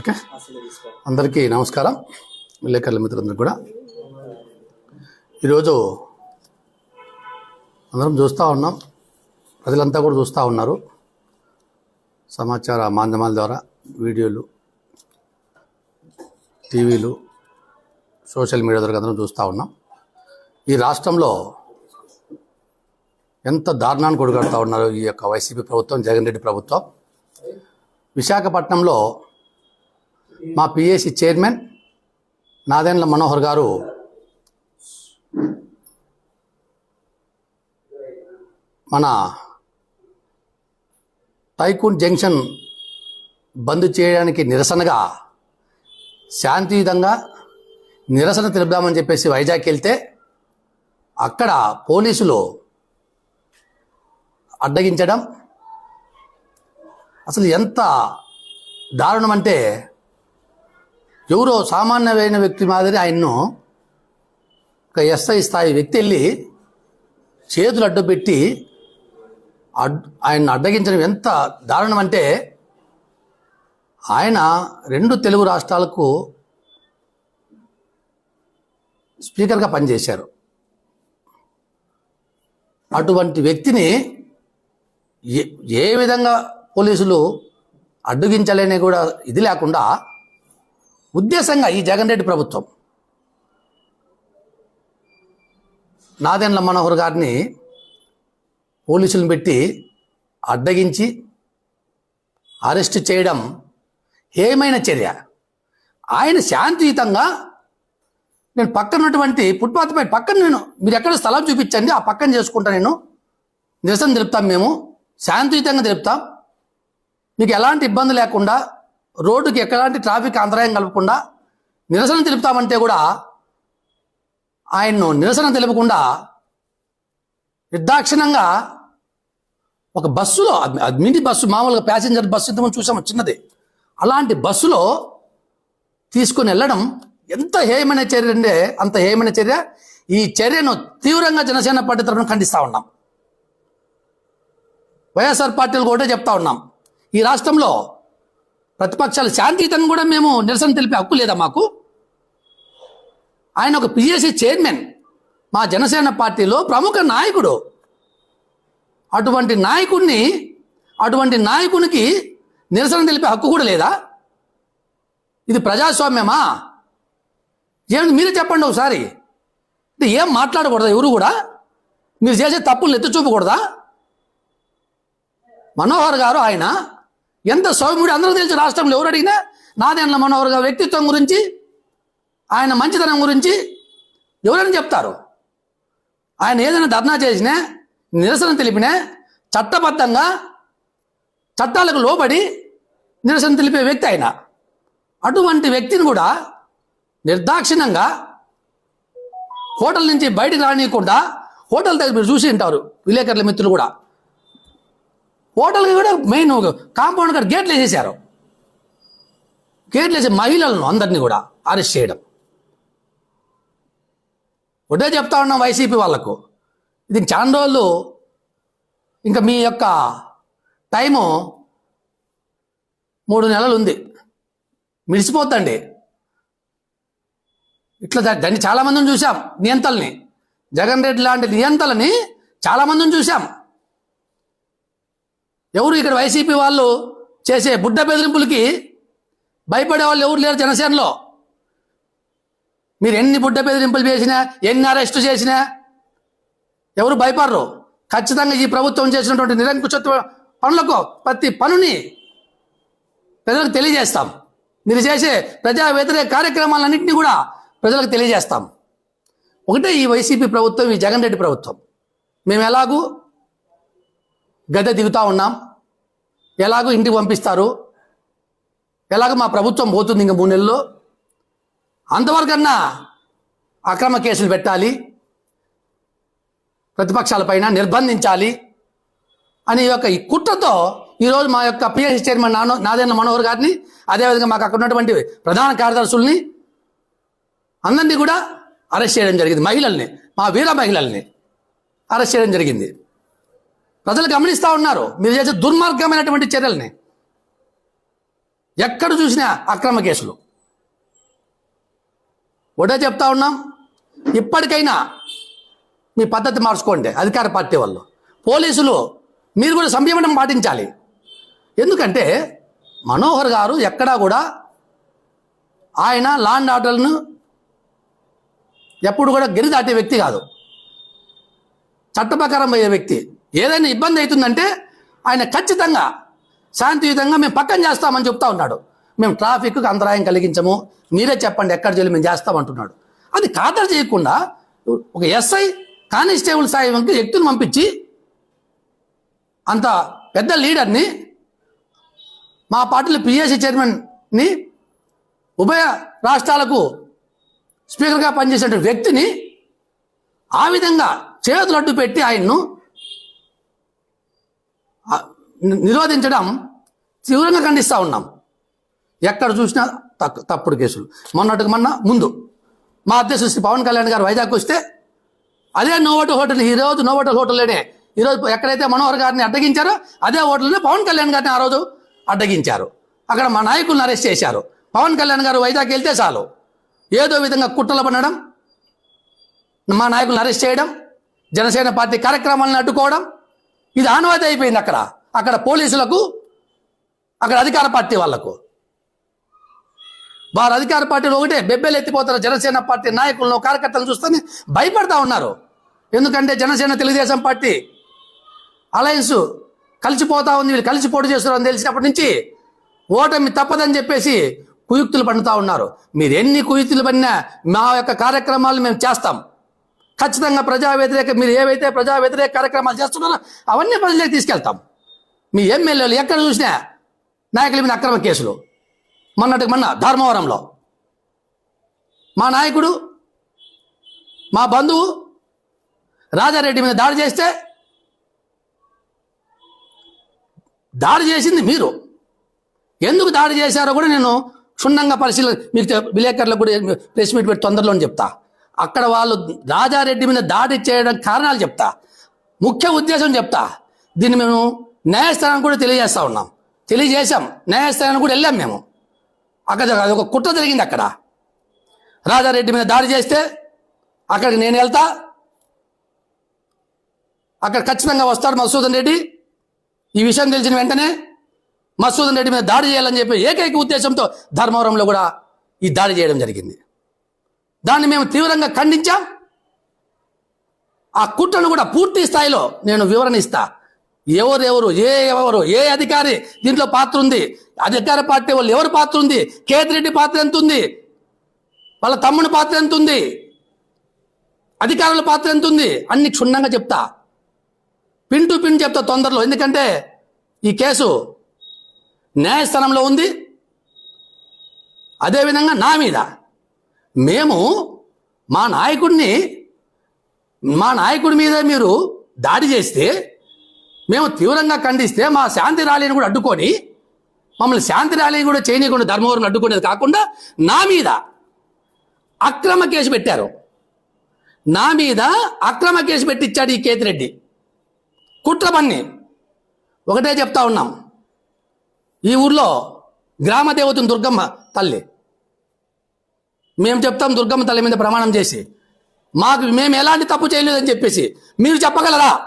Okay. అందరికీ నమస్కారం. విలేకరుల మిత్రులందరూ కూడా. ఈరోజు అందరం చూస్తూ ఉన్నాం. ప్రజలంతా కూడా చూస్తూ ఉన్నారు. సమాచార మాధ్యమాల ద్వారా వీడియోలు టీవీలు సోషల్ మీడియా ద్వారా అందరం చూస్తూ ఉన్నాం. ఈ రాష్ట్రంలో ఎంత దారుణాన్ని కొడుగడుతూ ఉన్నారు ఈ యొక్క వైసీపీ ప్రభుత్వం జగన్ రెడ్డి ప్రభుత్వం. విశాఖపట్నంలో మా పిఏసి చైర్మన్ నాదెండ్ల మనోహర్ గారు. మన టైకూన్ జంక్షన్ బంద్ చేయడానికి నిరసనగా శాంతియుతంగా నిరసన తెలుపుదామని చెప్పేసి వైజాగ్ వెళ్తే అక్కడ పోలీసులు అడ్డగించడం అసలు ఎంత దారుణం అంటే ఎవరో సామాన్యమైన వ్యక్తి మాదిరి ఆయన్ను ఒక ఎస్ఐ స్థాయి వ్యక్తి వెళ్ళి చేతులు అడ్డు పెట్టి అడ్ ఆయన్ని అడ్డగించడం ఎంత దారుణం అంటే ఆయన రెండు తెలుగు రాష్ట్రాలకు స్పీకర్గా పనిచేశారు. అటువంటి వ్యక్తిని ఏ ఏ విధంగా పోలీసులు అడ్డుగించలేని కూడా ఇది లేకుండా ఉద్దేశంగా ఈ జగన్ రెడ్డి ప్రభుత్వం. నాదెండ్ల మనోహర్ గారిని పోలీసులను పెట్టి అడ్డగించి అరెస్ట్ చేయడం ఏమైన చర్య. ఆయన శాంతియుతంగా నేను పక్కన ఉన్నటువంటి ఫుట్పాత్ పై పక్కన నేను మీరు ఎక్కడ స్థలం చూపించండి ఆ పక్కన చేసుకుంటా నేను. నిరసన తెలుపుతాం మేము శాంతియుతంగా తెలుపుతాం. మీకు ఎలాంటి ఇబ్బంది లేకుండా రోడ్డుకి ఎలాంటి ట్రాఫిక్ అంతరాయం కలపకుండా నిరసన తెలుపుతామంటే కూడా ఆయన్ను నిరసన తెలుపకుండా నిర్దాక్షిణంగా ఒక బస్సులో అది- మినీ బస్సు మామూలుగా ప్యాసింజర్ బస్సు ఇంతకుముందు చూసాము చిన్నది. అలాంటి బస్సులో తీసుకుని వెళ్ళడం ఎంత హేయమైన చర్య అంటే అంత హేయమైన చర్య? ఈ చర్యను తీవ్రంగా జనసేన పార్టీ తరఫున ఖండిస్తూ ఉన్నాం. వైఎస్ఆర్ పార్టీలు కూడా చెప్తా ఉన్నాం. ఈ రాష్ట్రంలో ప్రతిపక్షాలు శాంతియుతంగా కూడా మేము నిరసన తెలిపే హక్కు లేదా మాకు? ఆయన ఒక పిఎస్సి చైర్మన్ మా జనసేన పార్టీలో ప్రముఖ నాయకుడు. అటువంటి నాయకుడిని అటువంటి నాయకునికి నిరసన తెలిపే హక్కు కూడా లేదా? ఇది ప్రజాస్వామ్యమా? ఏమిటి మీరే చెప్పండి ఒకసారి. అంటే ఏం మాట్లాడకూడదా ఎవరు కూడా? మీరు చేసే తప్పులు ఎత్తి చూపకూడదా? మనోహర్ గారు ఆయన ఎంత సౌమ్యుడు అందరూ తెలుసు రాష్ట్రంలో ఎవరు అడిగినా నాదేండ్ల మనోహర్ గారి వ్యక్తిత్వం గురించి ఆయన మంచితనం గురించి ఎవరైనా చెప్తారు. ఆయన ఏదైనా ధర్నా చేసినా నిరసన తెలిపినా చట్టబద్ధంగా చట్టాలకు లోబడి నిరసన తెలిపే వ్యక్తి ఆయన. అటువంటి వ్యక్తిని కూడా నిర్దాక్షిణ్యంగా హోటల్ నుంచి బయటకు రానియకుండా హోటల్ దగ్గర మీరు చూసి ఉంటారు విలేకరుల మిత్రులు కూడా. హోటల్కి కూడా మెయిన్ కాంపౌండ్ గారు గేట్లు వేసేసారు గేట్లు వేసే మహిళలను అందరినీ కూడా అరెస్ట్ చేయడం. ఒకటే చెప్తా ఉన్నాం వైసీపీ వాళ్ళకు. ఇది చాలా రోజులు ఇంకా మీ యొక్క టైము మూడు నెలలు ఉంది. మిడిసిపోద్దండి. ఇట్లా దాన్ని చాలామందిని చూసాం నియంతల్ని. జగన్ రెడ్డి లాంటి నియంతలని చాలామందిని చూసాం ఎవరు ఇక్కడ వైసీపీ వాళ్ళు చేసే బుడ్డ బెదిరింపులకి భయపడే వాళ్ళు ఎవరు లేరు జనసేనలో. మీరు ఎన్ని బుడ్డ బెదిరింపులు చేసినా ఎన్ని అరెస్ట్ చేసినా ఎవరు భయపడరు. ఖచ్చితంగా ఈ ప్రభుత్వం చేసినటువంటి నిరంకుశత్వ పనులకు ప్రతి పనుని ప్రజలకు తెలియజేస్తాం. మీరు చేసే ప్రజా వ్యతిరేక కార్యక్రమాలన్నింటినీ కూడా ప్రజలకు తెలియజేస్తాం. ఒకటే ఈ వైసీపీ ప్రభుత్వం ఈ జగన్ రెడ్డి ప్రభుత్వం. మేము ఎలాగూ గద్దె దిగుతూ ఉన్నాం. ఎలాగో ఇంటికి పంపిస్తారు. ఎలాగో మా ప్రభుత్వం పోతుంది ఇంక మూడు నెలల్లో. అంతవరకన్నా అక్రమ కేసులు పెట్టాలి. ప్రతిపక్షాలపైన నిర్బంధించాలి అనే యొక్క ఈ కుట్రతో ఈరోజు మా యొక్క పిఎస్సి చైర్మన్ నానో నాదేన మనోహర్ గారిని అదేవిధంగా మాకు అక్కడ ఉన్నటువంటి ప్రధాన కార్యదర్శుల్ని అందరినీ కూడా అరెస్ట్ చేయడం జరిగింది. మహిళల్ని మా వీర మహిళల్ని అరెస్ట్ చేయడం జరిగింది. ప్రజలు గమనిస్తూ ఉన్నారు. మీరు చేసే దుర్మార్గమైనటువంటి చర్యల్ని. ఎక్కడ చూసినా అక్రమ కేసులు. ఒకటే చెప్తా ఉన్నాం ఇప్పటికైనా మీ పద్ధతి మార్చుకోండి అధికార పార్టీ వాళ్ళు. పోలీసులు మీరు కూడా సంయమనం పాటించాలి. ఎందుకంటే మనోహర్ గారు ఎక్కడా కూడా ఆయన లాండ్ ఆర్డర్ను ఎప్పుడు కూడా గిరి దాటే వ్యక్తి కాదు. చట్టప్రకారం అయ్యే వ్యక్తి. ఏదైనా ఇబ్బంది అవుతుందంటే ఆయన ఖచ్చితంగా శాంతియుతంగా మేము పక్కన చేస్తామని చెప్తా ఉన్నాడు. మేము ట్రాఫిక్కు అంతరాయం కలిగించము. మీరే చెప్పండి ఎక్కడ చెల్లి మేము చేస్తామంటున్నాడు అది ఖాతరు చేయకుండా ఒక ఎస్ఐ కానిస్టేబుల్ సాయి వంటి వ్యక్తిని పంపించి అంత పెద్ద లీడర్ని మా పార్టీలో పిఎస్సి చైర్మన్ని ఉభయ రాష్ట్రాలకు స్పీకర్గా పనిచేసిన వ్యక్తిని ఆ విధంగా చేతులు అడ్డు పెట్టి ఆయన్ను నిరోధించడం తీవ్రంగా ఖండిస్తూ ఉన్నాం. ఎక్కడ చూసినా తప్పు తప్పుడు కేసులు. మొన్నటికి మొన్న ముందు మా అధ్యక్షుడు శ్రీ పవన్ కళ్యాణ్ గారు వైజాగ్ వస్తే అదే నోవటల్ హోటల్ ఈ రోజు నోవోటల్ హోటల్లోనే ఈరోజు ఎక్కడైతే మనోహర్ గారిని అడ్డగించారో అదే హోటల్లోనే పవన్ కళ్యాణ్ గారిని ఆ రోజు అడ్డగించారు. అక్కడ మా నాయకులను అరెస్ట్ చేశారు. పవన్ కళ్యాణ్ గారు వైజాగ్ వెళ్తే చాలు. ఏదో విధంగా కుట్రలు పడడం మా నాయకులను అరెస్ట్ చేయడం జనసేన పార్టీ కార్యక్రమాలను అడ్డుకోవడం ఇది ఆనవాయితీ అయిపోయింది అక్కడ. అక్కడ పోలీసులకు అక్కడ అధికార పార్టీ వాళ్ళకు వారు అధికార పార్టీలో ఒకటే బెబ్బెలు ఎత్తిపోతారు జనసేన పార్టీ నాయకులను కార్యకర్తలను చూస్తే భయపడతా ఉన్నారు. ఎందుకంటే జనసేన తెలుగుదేశం పార్టీ అలయన్స్ కలిసిపోతా ఉంది వీళ్ళు కలిసి పోటీ చేస్తున్నారని తెలిసినప్పటి నుంచి ఓటమి తప్పదని చెప్పేసి కుయుక్తులు పండుతా ఉన్నారు. మీరు ఎన్ని కుయుక్తులు పడినా మా యొక్క కార్యక్రమాలు మేము చేస్తాం. ఖచ్చితంగా ప్రజా వ్యతిరేక మీరు ఏవైతే ప్రజా వ్యతిరేక కార్యక్రమాలు చేస్తున్నారో అవన్నీ ప్రజలకు తీసుకెళ్తాం. మీ ఎమ్మెల్యేలు ఎక్కడ చూసినా నాయకుల మీద అక్రమ కేసులు. మొన్నటికి మొన్న ధర్మవరంలో మా నాయకుడు మా బంధువు రాజారెడ్డి మీద దాడి చేస్తే దాడి చేసింది మీరు. ఎందుకు దాడి చేశారో కూడా నేను క్షుణ్ణంగా పరిశీలన మీకు విలేకరులకు కూడా ప్రెస్ మీట్ పెట్టి తొందరలో చెప్తా. అక్కడ వాళ్ళు రాజారెడ్డి మీద దాడి చేయడం కారణాలు చెప్తా. ముఖ్య ఉద్దేశం చెప్తా. దీన్ని మేము న్యాయస్థానానికి కూడా తెలియజేస్తా ఉన్నాం. తెలియజేశాం. న్యాయస్థానానికి కూడా వెళ్ళాం మేము. అక్కడ అది ఒక కుట్ర జరిగింది అక్కడ. రాజారెడ్డి మీద దాడి చేస్తే అక్కడికి నేను వెళ్తా. అక్కడ ఖచ్చితంగా వస్తాడు మధుసూదన్ రెడ్డి. ఈ విషయం తెలిసిన వెంటనే మసూదన్ రెడ్డి మీద దాడి చేయాలని చెప్పి ఏకైక ఉద్దేశంతో ధర్మవరంలో కూడా ఈ దాడి చేయడం జరిగింది. దాన్ని మేము తీవ్రంగా ఖండించాం. ఆ కుట్రను కూడా పూర్తి స్థాయిలో నేను వివరణ ఇస్తా. ఎవరెవరు ఏ ఎవరు ఏ అధికారి దీంట్లో పాత్ర ఉంది? అధికార పార్టీ వాళ్ళు ఎవరు పాత్ర ఉంది? కేతిరెడ్డి పాత్ర ఎంత ఉంది? వాళ్ళ తమ్ముని పాత్ర ఎంత ఉంది? అధికారుల పాత్ర ఎంత ఉంది? అన్ని క్షుణ్ణంగా చెప్తా. పిన్ టు పిన్ చెప్తా తొందరలో. ఎందుకంటే ఈ కేసు న్యాయస్థానంలో ఉంది. అదేవిధంగా నా మీద. మేము మా నాయకుడిని మా నాయకుడి మీద మీరు దాడి చేస్తే మేము తీవ్రంగా ఖండిస్తే మా శాంతి ర్యాలీని కూడా అడ్డుకొని మమ్మల్ని శాంతి ర్యాలీని కూడా చేయనీయకుండా ధర్మవరం అడ్డుకునేది కాకుండా నా మీద అక్రమ కేసు పెట్టారు. నా మీద అక్రమ కేసు పెట్టించాడు ఈ కేతిరెడ్డి. కుట్ర పన్ని. ఒకటే చెప్తా ఉన్నాం. ఈ ఊర్లో గ్రామ దేవతను దుర్గమ్మ తల్లి. మేము చెప్తాం దుర్గమ్మ తల్లి మీద ప్రమాణం చేసి. మాకు మేము ఎలాంటి తప్పు చేయలేదని చెప్పేసి. మీరు చెప్పగలరా?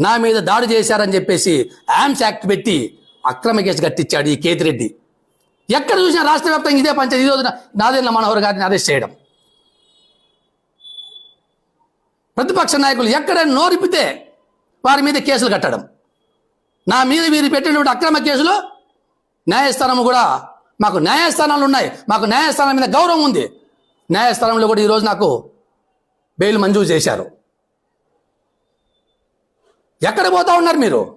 నా మీద దాడి చేశారని చెప్పేసి యామ్స్ యాక్ట్ పెట్టి అక్రమ కేసు కట్టించాడు ఈ కేతిరెడ్డి. ఎక్కడ చూసినా రాష్ట్ర వ్యాప్తంగా ఇదే పంచాయతీ. ఈ రోజున నాదేళ్ళ మనోహర్ గారిని అరెస్ట్ చేయడం. ప్రతిపక్ష నాయకులు ఎక్కడ నోరిపితే వారి మీద కేసులు కట్టడం. నా మీద వీరు పెట్టినటువంటి అక్రమ కేసులో న్యాయస్థానం కూడా మాకు న్యాయస్థానాలు ఉన్నాయి. మాకు న్యాయస్థానం మీద గౌరవం ఉంది. న్యాయస్థానంలో కూడా ఈరోజు నాకు బెయిల్ మంజూరు చేశారు. ఎక్కడ పోతా ఉన్నారు మీరు?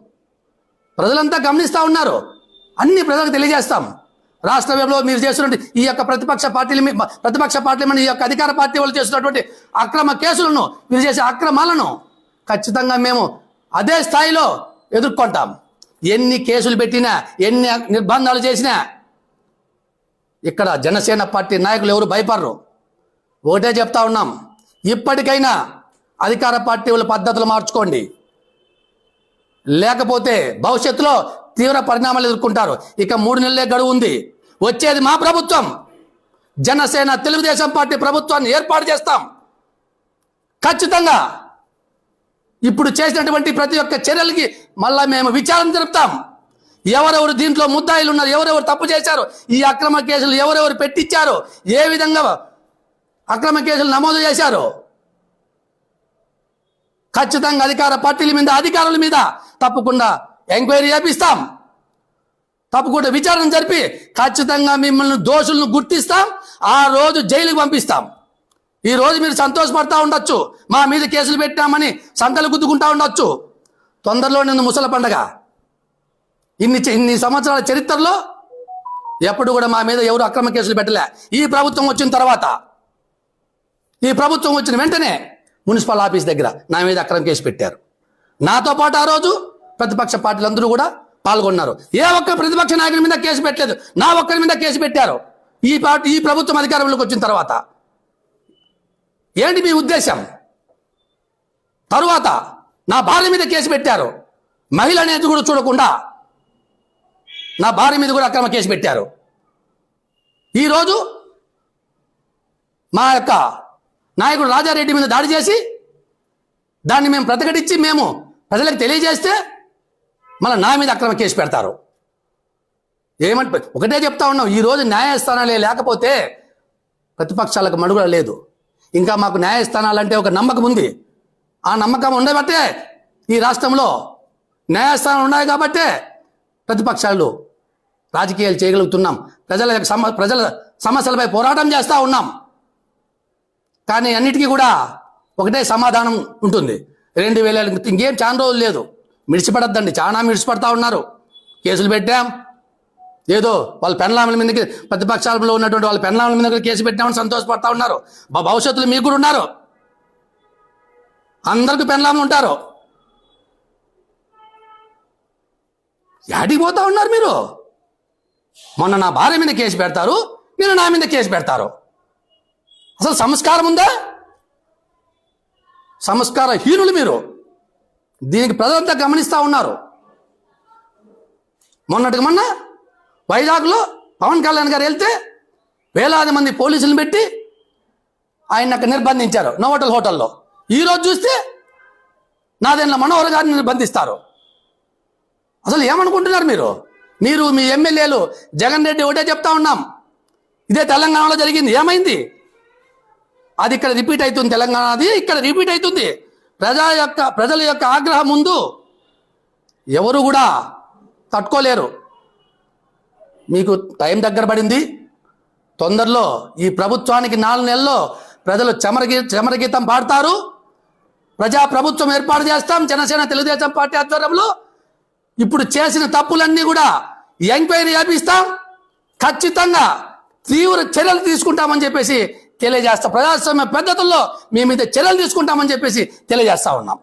ప్రజలంతా గమనిస్తూ ఉన్నారు. అన్ని ప్రజలకు తెలియజేస్తాం. రాష్ట్ర వ్యాప్తంలో మీరు చేస్తున్నటువంటి ఈ యొక్క ప్రతిపక్ష పార్టీలు మీ- ప్రతిపక్ష పార్టీల మీద ఈ యొక్క అధికార పార్టీ వాళ్ళు చేస్తున్నటువంటి అక్రమ కేసులను మీరు చేసే అక్రమాలను ఖచ్చితంగా మేము అదే స్థాయిలో ఎదుర్కొంటాం. ఎన్ని కేసులు పెట్టినా ఎన్ని నిర్బంధాలు చేసినా ఇక్కడ జనసేన పార్టీ నాయకులు ఎవరు భయపడరు. ఒకటే చెప్తా ఉన్నాం. ఇప్పటికైనా అధికార పార్టీ వాళ్ళ పద్ధతులు మార్చుకోండి. లేకపోతే భవిష్యత్తులో తీవ్ర పరిణామాలు ఎదుర్కొంటారు. ఇక మూడు నెలలే గడువు ఉంది. వచ్చేది మా ప్రభుత్వం. జనసేన తెలుగుదేశం పార్టీ ప్రభుత్వాన్ని ఏర్పాటు చేస్తాం. ఖచ్చితంగా ఇప్పుడు చేసినటువంటి ప్రతి ఒక్క చర్యలకి మళ్ళా మేము విచారణ జరుపుతాం. ఎవరెవరు దీంట్లో ముద్దాయిలు ఉన్నారు? ఎవరెవరు తప్పు చేశారు? ఈ అక్రమ కేసులు ఎవరెవరు పెట్టించారు ఏ విధంగా అక్రమ కేసులు నమోదు చేశారు? ఖచ్చితంగా అధికార పార్టీల మీద అధికారుల మీద తప్పకుండా ఎంక్వైరీ చేపిస్తాం. తప్పకుండా విచారణ జరిపి ఖచ్చితంగా మిమ్మల్ని దోషులను గుర్తిస్తాం. ఆ రోజు జైలుకు పంపిస్తాం. ఈ రోజు మీరు సంతోషపడతా ఉండొచ్చు. మా మీద కేసులు పెట్టామని సంతలు గుద్దుకుంటా ఉండొచ్చు. తొందరలో నిన్ను ముసల పండగ. ఇన్ని ఇన్ని సంవత్సరాల చరిత్రలో ఎప్పుడు కూడా మా మీద ఎవరు అక్రమ కేసులు పెట్టలే. ఈ ప్రభుత్వం వచ్చిన తర్వాత ఈ ప్రభుత్వం వచ్చిన వెంటనే మున్సిపల్ ఆఫీస్ దగ్గర నా మీద అక్రమ కేసు పెట్టారు. నాతో పాటు ఆ రోజు ప్రతిపక్ష పార్టీలందరూ కూడా పాల్గొన్నారు. ఏ ఒక్క ప్రతిపక్ష నాయకుడి మీద కేసు పెట్టలేదు. నా ఒక్కరి మీద కేసు పెట్టారు. ఈ పార్టీ ఈ ప్రభుత్వం అధికారంలోకి వచ్చిన తర్వాత. ఏంటి మీ ఉద్దేశం? తరువాత నా భార్య మీద కేసు పెట్టారు. మహిళ అనేది కూడా చూడకుండా నా భార్య మీద కూడా అక్రమ కేసు పెట్టారు. ఈరోజు మా యొక్క నాయకుడు రాజారెడ్డి మీద దాడి చేసి దాన్ని మేము ప్రతిఘటించి మేము ప్రజలకు తెలియజేస్తే మళ్ళీ నా మీద అక్రమ కేసు పెడతారు. ఏమంటే ఒకటే చెప్తా ఉన్నాం ఈరోజు న్యాయస్థానాలే లేకపోతే ప్రతిపక్షాలకు మడుగుల లేదు. ఇంకా మాకు న్యాయస్థానాలంటే ఒక నమ్మకం ఉంది. ఆ నమ్మకం ఉండబట్టే ఈ రాష్ట్రంలో న్యాయస్థానాలు ఉన్నాయి కాబట్టే ప్రతిపక్షాలు రాజకీయాలు చేయగలుగుతున్నాం. ప్రజల యొక్క సమ ప్రజల సమస్యలపై పోరాటం చేస్తూ ఉన్నాం. కానీ అన్నిటికీ కూడా ఒకటే సమాధానం ఉంటుంది. రెండు వేల ఇంకేం చాలా రోజులు లేదు. మిడిచిపడద్దండి చాలా మిడిచిపడతా ఉన్నారు. కేసులు పెట్టాం. ఏదో వాళ్ళ పెన్లాముల మీదకి ప్రతిపక్షాలలో ఉన్నటువంటి వాళ్ళ పెన్లాముల మీద కేసు పెట్టామని సంతోషపడతా ఉన్నారు. భవిష్యత్తులో మీకు కూడా ఉన్నారు. అందరికి పెన్లాములు ఉంటారు. యాడికి పోతా ఉన్నారు మీరు? మొన్న నా భార్య మీద కేసు పెడతారు మీరు నా మీద కేసు పెడతారు. అసలు సంస్కారం ఉందా? సంస్కార హీనులు మీరు. దీనికి ప్రజలంతా గమనిస్తూ ఉన్నారు. మొన్నటికి మొన్న వైజాగ్లో పవన్ కళ్యాణ్ గారు వెళ్తే వేలాది మంది పోలీసులను పెట్టి ఆయన అక్కడ నిర్బంధించారు నోవటల్ హోటల్లో. ఈరోజు చూస్తే నాదెండ్ల మనోహర్ గారిని నిర్బంధిస్తారు. అసలు ఏమనుకుంటున్నారు మీరు? మీరు మీ ఎమ్మెల్యేలు జగన్ రెడ్డి ఒకటే చెప్తా ఉన్నాం. ఇదే తెలంగాణలో జరిగింది. ఏమైంది? అది ఇక్కడ రిపీట్ అవుతుంది తెలంగాణది ఇక్కడ రిపీట్ అవుతుంది. ప్రజా యొక్క ప్రజల యొక్క ఆగ్రహం ముందు ఎవరు కూడా తట్టుకోలేరు. మీకు టైం దగ్గర పడింది. తొందరలో ఈ ప్రభుత్వానికి నాలుగు నెలల్లో ప్రజలు చమరగీ చమరగీతం పాడతారు. ప్రజా ప్రభుత్వం ఏర్పాటు చేస్తాం. జనసేన తెలుగుదేశం పార్టీ ఆధ్వర్యంలో ఇప్పుడు చేసిన తప్పులన్నీ కూడా ఎంక్వైరీ చేపిస్తాం. ఖచ్చితంగా తీవ్ర చర్యలు తీసుకుంటామని చెప్పేసి తెలియజేస్తాం ప్రజాస్వామ్య పద్ధతుల్లో మీ మీద చర్యలు తీసుకుంటామని చెప్పేసి తెలియజేస్తా ఉన్నాం.